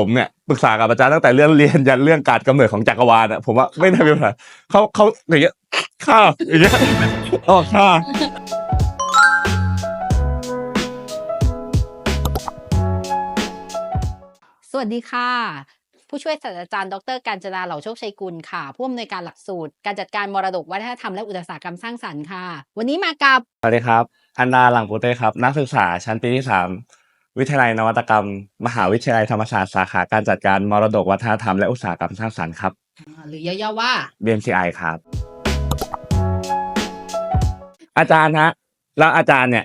ผมเนี่ยปรึกษากับอาจารย์ตั้งแต่เรื่องเรียนยันเรื่องการกำเนิดของจักรวาลอะผมว่าไม่ได้เป็นปัญหาเขาเขาอย่างเงี้ยข้าอย่างเงี้ยอ๋อข้าสวัสดีค่ะ ผู้ช่วยศาสตราจารย์ ดรการจนาเหล่าโชคชัยกุลค่ะผู้อำนวยการหลักสูตร การจัดการมรดกวัฒนธรรมและอุตสาหกรรมสร้างสรรค์ค่ะ วันนี้มากับสวัสดีครับอันดาหลังปุเต้ครับ นักศึกษาชั้นปีที่สาม วิทยาลัยนวัตกรรม มหาวิทยาลัยธรรมศาสตร์สาขาการจัดการมรดกวัฒนธรรมและอุตสาหกรรมสร้างสรรค์ครับหรือย่อๆว่า BMCI ครับ อาจารย์ฮะ แล้วอาจารย์เนี่ย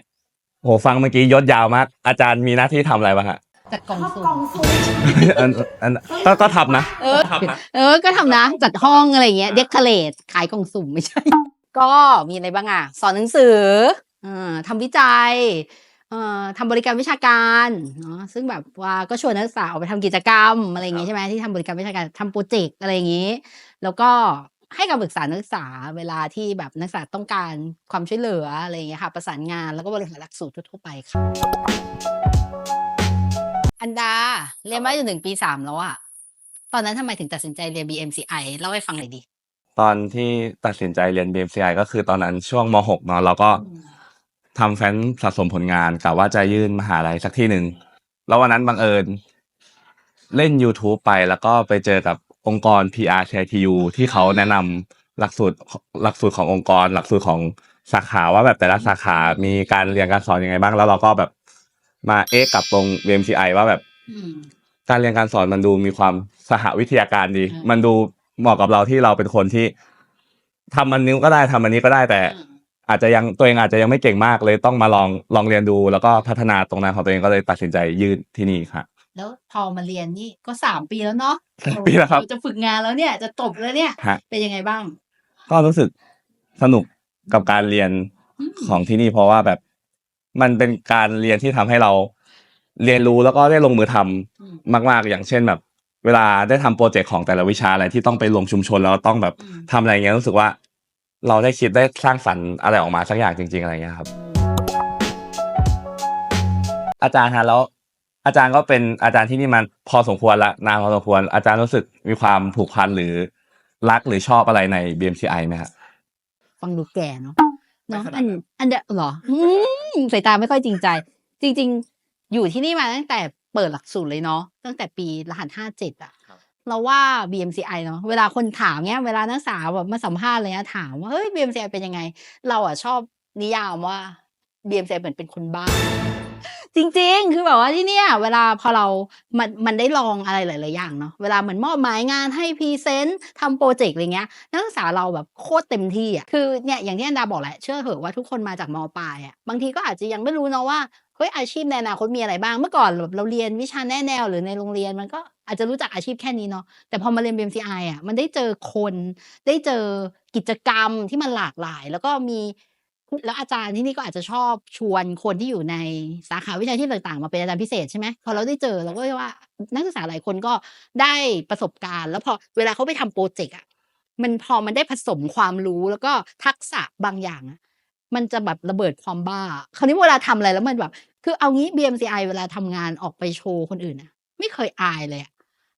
โหฟังเมื่อกี้ยศยาวมาก อาจารย์มีหน้าที่ทำอะไรบ้างฮะ จัดกล่องชอบสุ่กล่อมงซุมอันอันก็ก็ทำนะเออทำนะ เออ ก็ทำนะ จัดห้องอะไรอย่างเงี้ยเดคอเรทขายกล่องสุ่มไม่ใช่ ก็มีอะไรบ้างอะ สอนหนังสืออ่าทำวิจัยเอ่อ ทำบริการวิชาการเนาะซึ่งแบบว่าก็ชวนนักศึกษาออกไปทำกิจกรรมอะไรอย่างงี้ใช่ไหมที่ทำบริการวิชาการทำโปรเจกต์อะไรอย่างงี้ แล้วก็ให้คำปรึกษานักศึกษาเวลาที่แบบนักศึกษาต้องการความช่วยเหลืออะไรอย่างเงี้ยค่ะ ประสานงานแล้วก็บริหารหลักสูตรทั่วๆไปค่ะ อันดาเรียนมาอยู่หนึ่งปีสามแล้วอะตอนนั้นทำไมถึงตัดสินใจเรียน BMCI เล่าให้ฟังหน่อยดิตอนที่ตัดสินใจเรียน BMCI ก็คือตอนนั้นช่วงม .6 เนาะเราก็ ทำแฟ้นสะสมผลงานกะว่าจะยื่นมหาลัยสักที่หนึ่งแล้ววันนั้นบังเอิญ เล่น YouTube ไปแล้วก็ไปเจอกับองค์กร PR KTU ที่เขาแนะนำหลักสูตรหลักสูตรขององค์กร หลักสูตรของสาขาว่าแบบแต่ละสาขามีการเรียนการสอนยังไงบ้าง แล้วเราก็แบบมาเอ๊ะกับตรง BMCI ว่าแบบอืมการเรียนการสอนมันดูมีความสหวิทยาการดีอืมมันดูเหมาะกับเราที่เราเป็นคนที่ทำอันนี้ก็ได้ทำอันนี้ก็ได้แต่ อืมอาจจะยังตัวเองอาจจะยังไม่เก่งมากเลยต้องมาลองลองเรียนดู แล้วก็พัฒนาตรงนั้นของตัวเองก็เลยตัดสินใจยื่นที่นี่ค่ะ แล้วพอมาเรียนนี่ก็สามปีแล้วเนาะสามปีแล้วครับโอ้จะฝึกงานแล้วเนี่ยจะจบแล้วเนี่ยฮะเป็นยังไงบ้าง ก็รู้สึกสนุกกับการเรียนอืมของที่นี่เพราะว่าแบบมันเป็นการเรียนที่ทำให้เราเรียนรู้แล้วก็ได้ลงมือทำอืมมาก ๆ อย่างเช่นแบบ เวลาได้ทำโปรเจกต์ของแต่ละวิชาอะไรที่ต้องไปลงชุมชนแล้วต้องแบบอืมทำอะไรเงี้ยรู้สึกว่า เราได้คิดได้สร้างสรรค์อะไรออกมาสักอย่างจริง ๆอะไรเงี้ยครับ อาจารย์ฮะแล้วอาจารย์ก็เป็นอาจารย์ที่นี่มันพอสมควรละนานพอสมควร อาจารย์รู้สึกมีความผูกพันหรือรักหรือชอบอะไรใน BMCI ไหมครับฟังดูแก่เนาะไม่เนาะขนาดอันนั้นอันเดยวเหรออืมสายตาไม่ค่อยจริงใจ จริง ๆ อยู่ที่นี่มาตั้งแต่เปิดหลักสูตรเลยเนาะตั้งแต่ปีรหัสห้าเจ็ดอะ เราว่า BMCI เนาะเวลาคนถามเนี้ยเวลานักศึกษาแบบมาสัมภาษณ์อะไรเงี้ยถามว่าเฮ้ย BMCI เป็นยังไง เราอะชอบนิยามว่า BMCI เหมือนเป็นคนบ้าจริงๆ คือแบบว่าที่เนี่ย เวลาพอเรา มัน มันได้ลองอะไรหลาย ๆ อย่างเนาะ เวลาเหมือนมอบหมายงานให้พรีเซนต์ทำโปรเจกต์อะไรเงี้ย นักศึกษาเราแบบโคตรเต็มที่อะ คือเนี่ยอย่างที่อันดาบอกแหละ เชื่อเถอะว่าทุกคนมาจากมปลายอะ บางทีก็อาจจะยังไม่รู้เนาะว่า เฮ้ยอาชีพในอนาคตมีอะไรบ้าง เมื่อก่อนแบบเราเรียนวิชาแน่แนวหรือในโรงเรียนมันก็ อาจจะรู้จักอาชีพแค่นี้เนาะแต่พอมาเรียน BMCI อะมันได้เจอคนได้เจอกิจกรรมที่มันหลากหลาย แล้วก็มีแล้วอาจารย์ที่นี่ก็อาจจะชอบชวนคนที่อยู่ในสาขาวิชาชีพต่างๆ มาเป็นอาจารย์พิเศษใช่ไหมพอเราได้เจอเราก็ว่านักศึกษาหลายคนก็ได้ประสบการณ์ แล้วพอเวลาเขาไปทำโปรเจกต์อะมันพอมันได้ผสมความรู้แล้วก็ทักษะบางอย่าง มันจะแบบระเบิดความบ้า คราวนี้เวลาทำอะไรแล้วมันแบบ คือเอางี้ BMCI เวลาทำงานออกไปโชว์คนอื่นอะไม่เคยอายเลยอะ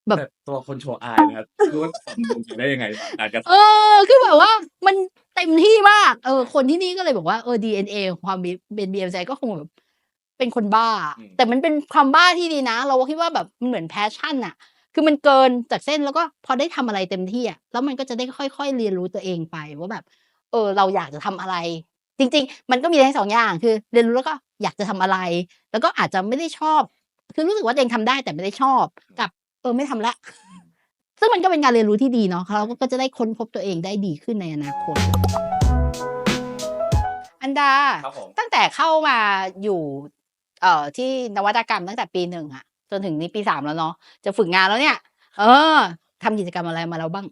แบบแต่ตัวคนโชว์อายนะครับรู้ว่าผมจะได้ยังไงอาจจะเออ คือแบบว่ามันเต็มที่มาก เออ คนที่นี่ก็เลยบอกว่า เออ DNA ของความเป็น BMC ก็คงแบบเป็นคนบ้า แต่มันเป็นความบ้าที่ดีนะ เราคิดว่าแบบมันเหมือนแพชชั่นอะคือมันเกินจากเส้นแล้วก็พอได้ทำอะไรเต็มที่อะแล้วมันก็จะได้ค่อยๆเรียนรู้ตัวเองไปว่าแบบ เออ เราอยากจะทำอะไร จริง ๆ มันก็มีทั้งสองอย่างคือ เรียนรู้แล้วก็อยากจะทำอะไร แล้วก็อาจจะไม่ได้ชอบ คือรู้สึกว่าตัวเองทำได้แต่ไม่ได้ชอบ กับ เออไม่ทำละ ซึ่งมันก็เป็นการเรียนรู้ที่ดีเนาะเราก็จะได้ค้นพบตัวเองได้ดีขึ้นในอนาคต อันดาครับผมตั้งแต่เข้ามาอยู่ เอ่อที่นวัตกรรมตั้งแต่ปีหนึ่งอะจนถึงนี้ปีสามแล้วเนาะจะฝึกงานแล้วเนี่ย เออทำกิจกรรมอะไรมาแล้วบ้าง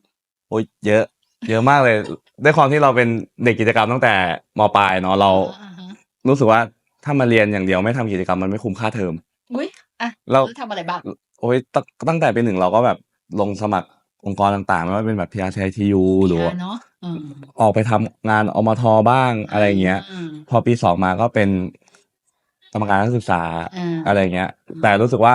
โอ้ยเยอะ เยอะมากเลยด้วยความที่เราเป็นเด็กกิจกรรมตั้งแต่มปลายเนาะเราอ่าฮะรู้สึกว่าถ้ามาเรียนอย่างเดียวไม่ทำกิจกรรมมันไม่คุ้มค่าเทอมอุ้ยอะเราแล้วทำอะไรบ้าง โอ้ยตั้งตั้งแต่ปีหนึ่งเราก็แบบลงสมัครองค์กรต่างๆไม่ว่าเป็นแบบ PRTU หรือว่าเนาะอืมออกไปทำงานอมทบ้างอะไรอย่างเงี้ยอืมพอปีสองมาก็เป็นกรรมการนักศึกษาอ่าอะไรเงี้ยแต่รู้สึกว่า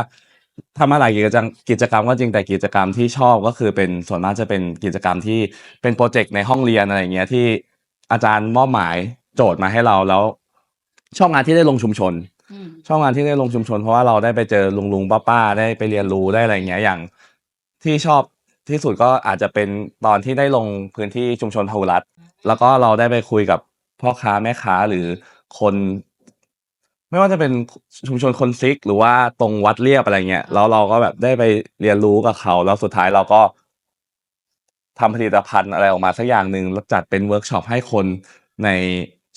ทำมาหลายกิจกรรมกิจกรรมก็จริงแต่กิจกรรมที่ชอบก็คือเป็นส่วนมากจะเป็นกิจกรรมที่เป็นโปรเจกต์ในห้องเรียนอะไรอย่างเงี้ยที่อาจารย์มอบหมายโจทย์มาให้เราแล้วชอบงานที่ได้ลงชุมชนอืม ชอบงานที่ได้ลงชุมชน เพราะว่าเราได้ไปเจอลุงลุงป้าป้าๆได้ไปเรียนรู้ได้อะไรอย่างเงี้ยอย่างที่ชอบที่สุดก็อาจจะเป็นตอนที่ได้ลงพื้นที่ชุมชนพหุรัฐ แล้วก็เราได้ไปคุยกับพ่อค้าแม่ค้าหรือคน ไม่ว่าจะเป็นชุมชนคนซิก หรือว่าตรงวัดเรียบอะไรเงี้ยแล้วเราก็แบบได้ไปเรียนรู้กับเขา แล้วสุดท้ายเราก็ทำผลิตภัณฑ์อะไรออกมาสักอย่างหนึ่งแล้วจัดเป็นเวิร์กช็อปให้คนใน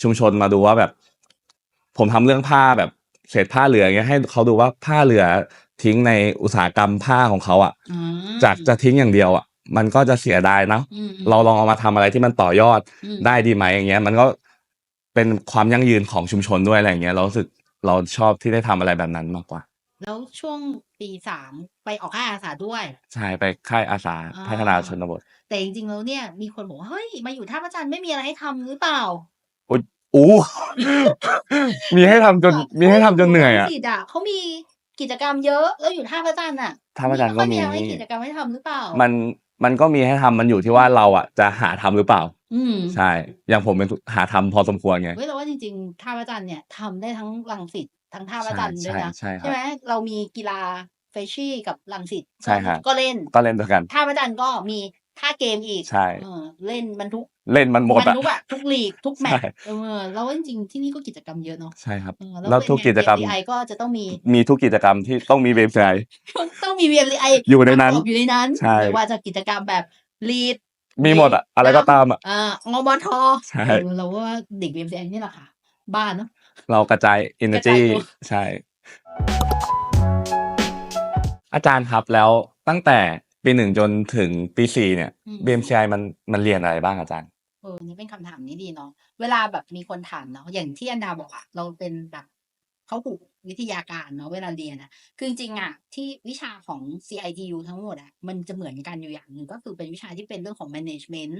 ชุมชนมาดูว่าแบบ ผมทำเรื่องผ้าแบบ เศษผ้าเหลือเงี้ยให้เขาดูว่าผ้าเหลือทิ้งในอุตสาหกรรมผ้าของเขาอะอืม จากจะทิ้งอย่างเดียวอะมันก็จะเสียดายเนาะอืมเราลองเอามาทำอะไรที่มันต่อยอดอืม ได้ดีไหมอย่างเงี้ย มันก็เป็นความยั่งยืนของชุมชนด้วยอะไรอย่างเงี้ยเรารู้สึกเราชอบที่ได้ทำอะไรแบบนั้นมากกว่า แล้วช่วงปีสามไปออกค่ายอาสาด้วย ใช่ไปค่ายอาสาอ่า พัฒนาชนบท แต่จริงๆแล้วเนี่ยมีคนบอกว่าเฮ้ยมาอยู่ท่าพระจันทร์ไม่มีอะไรให้ทำหรือเปล่า อู้มีให้ทำจนมีให้ทำจนเหนื่อยอะสิอะเขามีกิจกรรมเยอะ แล้วอยู่ท่าพระจันทร์อะท่าพระจันทร์ก็มีไค่อยอะไรกิจกรรมให้ทำหรือเปล่ามันมันก็มีให้ทำมันอยู่ที่ว่าเราอะจะหาทำหรือเปล่า อืมใช่ อย่างผมเป็นหาทำพอสมควรไง เว้ยแต่ว่าจริงๆท่าพระจันทร์เนี่ยทำได้ทั้งรังสิตทั้งท่าพระจันทร์ด้วยนะใช่ใช่ครับ ไหมเรามีกีฬาเฟชชี่กับรังสิตใช่ครับ ก็เล่นก็เล่นด้วยกัน ท่าพระจันทร์ก็มีท่าเกมอีกใช่ เออเล่นมันทุก เล่นมันหมดมันอะทุกอะทุกลีกทุกแมตช์ใช่ เออแล้วว่าจริงๆที่นี่ก็กิจกรรมเยอะเนาะใช่ครับ เออแล้วทุกกิจกรรม ไอก็จะต้องมีมีทุกกิจกรรมที่ต้องมีเว็บไซต์ ต้องมี VMI อยู่ในนั้นอยู่ในนั้นใช่ไม่ว่าจะกิจกรรมแบบลีด มีหมดอะอะไรก็ตามอะอ่างบทใช่ เออเราว่าเด็ก VMI นี่แหละค่ะ บ้านเนาะ เรากระจาย energy กระจายตัว ใช่ อาจารย์ครับแล้วตั้งแต่ปีหนึ่งจนถึงปีสี่เนี่ย อืม BMCI มันมันเรียนอะไรบ้างอาจารย์ เออนี่เป็นคำถามนี้ดีเนาะเวลาแบบมีคนถามเนาะอย่างที่อันดาบอกอะเราเป็นแบบเขาผูกวิทยาการเนาะเวลาเรียนอะคือจริงๆอะที่วิชาของ CITU ทั้งหมดอะมันจะเหมือนกันอยู่อย่างหนึ่งก็คือเป็นวิชาที่เป็นเรื่องของ management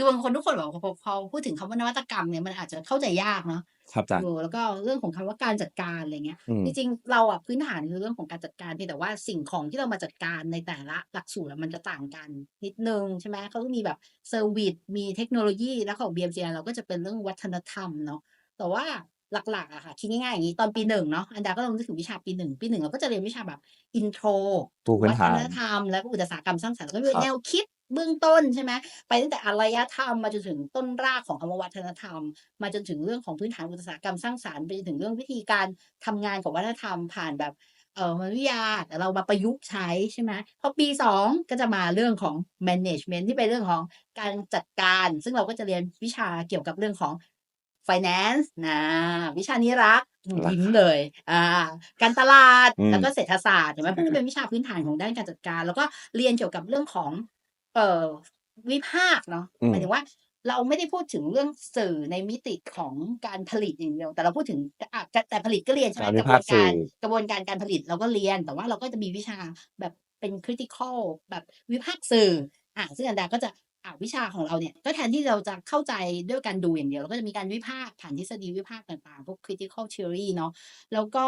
คือบางคนทุกคนบอกว่าพอพอพูดถึงคำว่านวัตกรรมเนี่ยมันอาจจะเข้าใจยากเนาะครับอาจารย์เออแล้วก็เรื่องของคำว่าการจัดการอะไรเงี้ยอืมจริงๆ เราอะพื้นฐานคือเรื่องของการจัดการเพียงแต่ว่าสิ่งของที่เรามาจัดการในแต่ละหลักสูตรอะมันจะต่างกันนิดนึงใช่ไหมเขาก็มีแบบเซอร์วิสมีเทคโนโลยีแล้วของ BMCI เราก็จะเป็นเรื่องวัฒนธรรมเนาะแต่ว่า หลักๆอะค่ะคิดง่ายๆอย่างนี้ตอนปีหนึ่งเนาะอันดาก็ลองนึกถึงวิชาปีหนึ่งปีหนึ่งเราก็จะเรียนวิชาแบบอินโทรปูพื้นวัฒฐานนธรรม และก็อุตสาหกรรมสร้างสรรค์แล้วก็มีครับแนวคิดเบื้องต้นใช่ไหมไปตั้งแต่อารยธรรมมาจนถึงต้นรากของคำว่าวัฒนธรรม มาจนถึงเรื่องของพื้นฐานอุตสาหกรรมสร้างสรรค์ไปจนถึงเรื่องวิธีการทำงานของวัฒนธรรมผ่านแบบเอ่อมนุษยวิทยาแต่เรามาประยุกต์ใช้ใช่ไหมพอปีสองก็จะมาเรื่องของ management ที่เป็นเรื่องของการจัดการ ซึ่งเราก็จะเรียนวิชาเกี่ยวกับเรื่องของ finance นะวิชานี้รักหนูรักยิ้มเลยอ่าการตลาดอืมแล้วก็เศรษฐศาสตร์เห็นไหมพวกนี้เป็นวิชาพื้นฐานของด้านการจัดการ แล้วก็เรียนเกี่ยวกับเรื่องของเอ่อวิภาคเนาะอืมหมายถึงว่าเราไม่ได้พูดถึงเรื่องสื่อในมิติของการผลิตอย่างเดียว แต่เราพูดถึงอะแต่แต่ผลิตก็เรียนใช่ไหมการกวิระบพาวนคสื่การอกระบวนการการผลิตเราก็เรียน แต่ว่าเราก็จะมีวิชาแบบเป็น critical แบบวิพากษ์สื่ออะซึ่งอันดาก็จะอะ วิชาของเราเนี่ย ก็แทนที่เราจะเข้าใจด้วยการดูอย่างเดียว เราก็จะมีการวิพากษ์ผ่านทฤษฎีวิพากษ์ต่างๆ พวก critical theory เนาะแล้วก็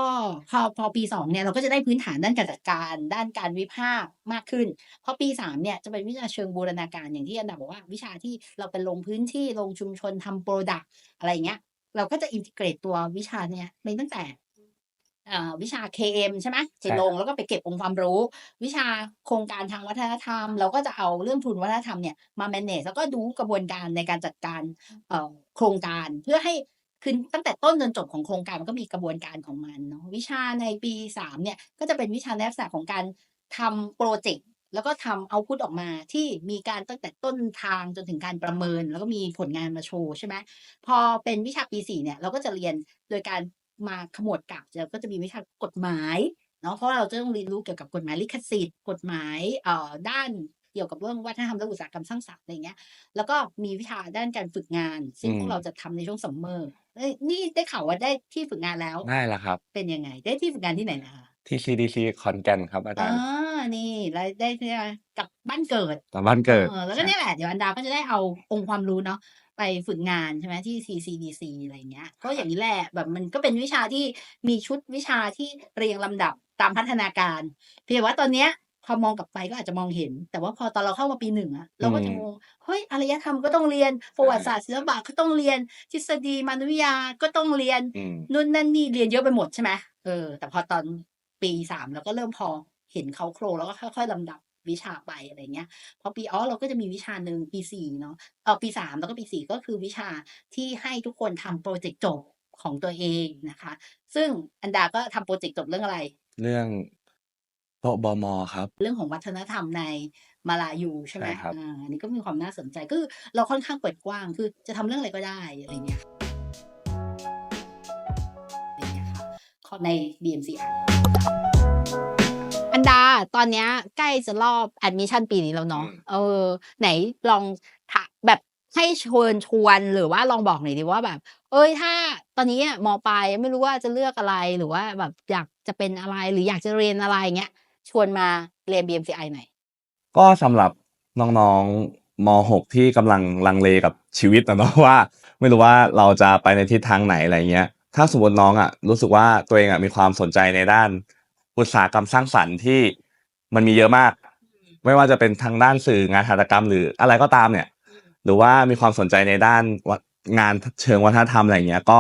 พอพอปีสองเนี่ยเราก็จะได้พื้นฐานด้านการจัดการ ด้านการวิพากษ์มากขึ้น พอปีสามเนี่ยจะเป็นวิชาเชิงบูรณาการอย่างที่อันดับบอกว่า วิชาที่เราเป็นลงพื้นที่ลงชุมชนทำโปรดักต์อะไรเงี้ยเราก็จะอินทิเกรตตัววิชาเนี่ยในตั้งแต่ วิชา KM ใช่ไหมไปใช่ลงแล้วก็ไปเก็บองค์ความรู้ วิชาโครงการทางวัฒนธรรม เราก็จะเอาเรื่องทุนวัฒนธรรมเนี่ยมา manage แล้วก็ดูกระบวนการในการจัดการเอ่อโครงการเพื่อให้คือตั้งแต่ต้นจนจบของโครงการมันก็มีกระบวนการของมันเนาะวิชาในปีสามเนี่ยก็จะเป็นวิชาในลักษณะของการทำโปรเจกต์แล้วก็ทำเอาพุตออกมาที่มีการตั้งแต่ต้นทางจนถึงการประเมิน แล้วก็มีผลงานมาโชว์ใช่ไหมพอเป็นวิชาปีสี่เนี่ยเราก็จะเรียนโดยการ มาขมวดกับเราก็จะมีวิชากฎหมายเนาะเพราะเราจะต้องเรียนรู้เกี่ยวกับกฎหมายลิขสิทธิ์ กฎหมายเอ่อด้านเกี่ยวกับเรื่องวัฒนธรรมและอุตสาหกรรมสร้างสรรค์อะไรเงี้ย แล้วก็มีวิชาด้านการฝึกงาน ซึ่งอืมพวกเราจะทำในช่วงซัมเมอร์เอ้ยนี่ได้ข่าวว่าได้ที่ฝึกงานแล้วได้แล้วครับ เป็นยังไง ได้ที่ฝึกงานที่ไหนนะคะที่ CDC ขอนแก่นครับอาจาอ่ารย์นี่แล้วได้ที่กับบ้านเกิดตามบ้านเกิดเออแล้วก็เนี่ยแหละเดี๋ยวอันดาก็จะได้เอาองค์ความรู้เนาะ ไปฝึกงานใช่ไหมที่ CCDC อะไรเงี้ย ก็อย่างนี้แหละแบบมันก็เป็นวิชาที่มีชุดวิชาที่เรียงลำดับตามพัฒนาการ เพียงแต่ว่าตอนเนี้ยพอมองกลับไปก็อาจจะมองเห็น แต่ว่าพอตอนเราเข้ามาปีหนึ่งอะเราก็จะงงเฮ้ยอารยธรรมก็ต้องเรียนประวัติศาสตร์ศิลปะก็ต้องเรียน ทฤษฎีมนุษยวิทยาก็ต้องเรียนอืมนู่นนั่นนี่เรียนเยอะไปหมดใช่ไหมเออ แต่พอตอนปีสามเราก็เริ่มพอเห็นเขาโครงแล้วก็ค่อย ๆลำดับ วิชาไปอะไรเงี้ยพอปีอ๋อเราก็จะมีวิชาหนึ่งปีสี่เนาะเออปีสามแล้วก็ปีสี่ก็คือวิชาที่ให้ทุกคนทำโปรเจกต์จบของตัวเองนะคะ ซึ่งอันดาก็ทำโปรเจกต์จบเรื่องอะไร เรื่องโปะบมครับ เรื่องของวัฒนธรรมในมาลายูใช่ไหมใช่ครับอ่าอันนี้ก็มีความน่าสนใจก็คือเราค่อนข้างเปิดกว้างคือจะทำเรื่องอะไรก็ได้อะไรเงี้ยอะไรเงี้ยค่ะข้อใน BMCI อันดา ตอนเนี้ยใกล้จะรอบแอดมิชชั่นปีนี้แล้วเนาะอืมเออ ไหนลองถาแบบให้ชวนชวนหรือว่าลองบอกหน่อยดิว่าแบบ เอ้ยถ้าตอนนี้อะมปลายไม่รู้ว่าจะเลือกอะไรหรือว่าแบบอยากจะเป็นอะไรหรืออยากจะเรียนอะไรเงี้ยชวนมาเรียน BMCI หน่อยก็สำหรับน้องๆม .6 ที่กำลังลังเลกับชีวิตนะเนาะว่า ไม่รู้ว่าเราจะไปในทิศทางไหนอะไรเงี้ย ถ้าสมมติน้องอะรู้สึกว่าตัวเองอะมีความสนใจในด้านอุตสาหกรรมสร้างสรรค์ที่ มันมีเยอะมาก ไม่ว่าจะเป็นทางด้านสื่องานหัตถกรรมหรืออะไรก็ตามเนี่ย หรือว่ามีความสนใจในด้านวัฒงานเชิงวัฒนธรรมอะไรเงี้ย ก็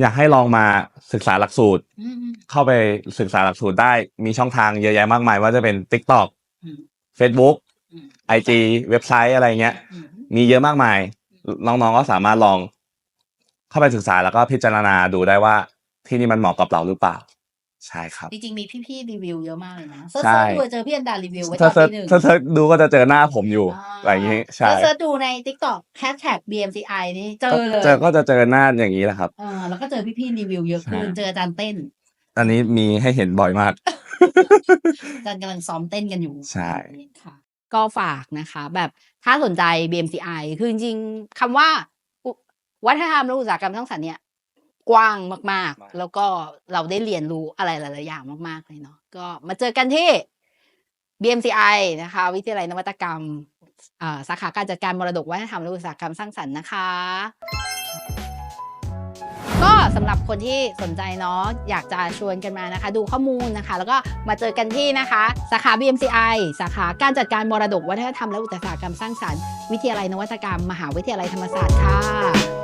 อยากให้ลองมาศึกษาหลักสูตรอืมเข้าไปศึกษาหลักสูตรได้มีช่องทางเยอะแยะมากมาย ว่าจะเป็น TikTok อืม Facebook อืม IG เว็บไซต์อะไรเงี้ยอืมมีเยอะมากมาย น้องๆก็สามารถลอง เข้าไปศึกษาแล้วก็พิจารณาดูได้ว่าที่นี่มันเหมาะกับเราหรือเปล่า ใช่ครับ จริงๆมีพี่ๆรีวิวเยอะมากเลยนะเซิร์ชใช่ ๆดูเจอพี่อันดารีวิวไว้ตถ้าอนเซิร์ชปีหนึ่งถ้าเซิร์ชดูก็จะเจอหน้าผมอยู่อะไรอย่างงี้ใช่แล้วเซิร์ชดูใน TikTok Hashtag BMCI นี่เจอเลยเจอก็จะเจอหน้าอย่างนี้แหละครับ เออแล้วก็เจอพี่ๆรีวิวเยอะขึ้นใช่ เจออาจารย์เต้นอันนี้มีให้เห็นบ่อยมาก อาจารย์กำลังซ้อมเต้นกันอยู่ใช่ ค่ะ ก็ฝากนะคะ แบบถ้าสนใจ BMCI คือจริงๆคำว่าอุวัฒนธรรมและอุตสาหกรรมสร้างสรรค์เนี่ย กว้างมากมากๆ แล้วก็เราได้เรียนรู้อะไรหลายๆอย่างมากๆเลยเนาะก็มาเจอกันที่ BMCI นะคะ วิทยาลัยนวัตกรรมอ่าสาขาการจัดการมรดกวัฒนธรรมและอุตสาหกรรมสร้างสรรค์นะคะ ก็สำหรับคนที่สนใจเนาะอยากจะชวนกันมานะคะ ดูข้อมูลนะคะ แล้วก็มาเจอกันที่นะคะ สาขา BMCI สาขาการจัดการมรดกวัฒนธรรมและอุตสาหกรรมสร้างสรรค์ วิทยาลัยนวัตกรรม มหาวิทยาลัยธรรมศาสตร์ค่ะ